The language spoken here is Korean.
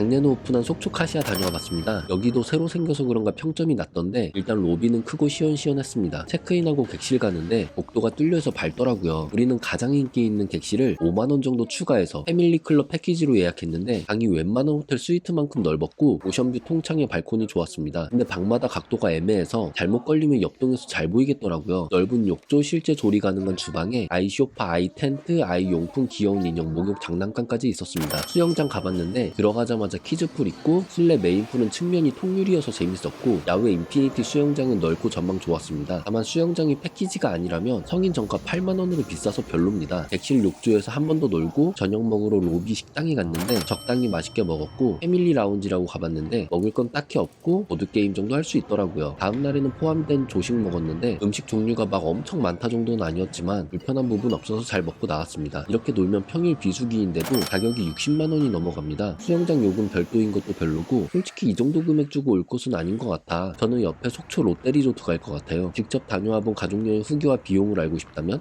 작년에 오픈한 속초 카시아 다녀와 봤습니다. 여기도 새로 생겨서 그런가 평점이 낮던데 일단 로비는 크고 시원시원했습니다. 체크인하고 객실 가는데 복도가 뚫려서 밝더라고요. 우리는 가장 인기 있는 객실을 5만원 정도 추가해서 패밀리 클럽 패키지로 예약했는데 방이 웬만한 호텔 스위트만큼 넓었고 오션뷰 통창의 발코니 좋았습니다. 근데 방마다 각도가 애매해서 잘못 걸리면 옆동에서 잘 보이겠더라고요. 넓은 욕조, 실제 조리 가능한 주방에 아이 쇼파, 아이 텐트, 아이 용품, 귀여운 인형, 목욕 장난감까지 있었습니다. 수영장 가봤는데 들어가자마자 키즈풀 있고 실내 메인풀은 측면이 통유리여서 재밌었고 야외 인피니티 수영장은 넓고 전망 좋았습니다. 다만 수영장이 패키지가 아니라면 성인 정가 8만원으로 비싸서 별로입니다. 객실 욕조에서 한 번 더 놀고 저녁 먹으러 로비 식당에 갔는데 적당히 맛있게 먹었고 패밀리 라운지라고 가봤는데 먹을 건 딱히 없고 보드게임 정도 할 수 있더라고요. 다음 날에는 포함된 조식 먹었는데 음식 종류가 막 엄청 많다 정도는 아니었지만 불편한 부분 없어서 잘 먹고 나왔습니다. 이렇게 놀면 평일 비수기인데도 가격이 60만 원이 넘어갑니다. 수영장 요금 별도인 것도 별로고 솔직히 이 정도 금액 주고 올 곳은 아닌 것 같아. 저는 옆에 속초 롯데리조트 갈 것 같아요. 직접 다녀와본 가족여행 후기와 비용을 알고 싶다면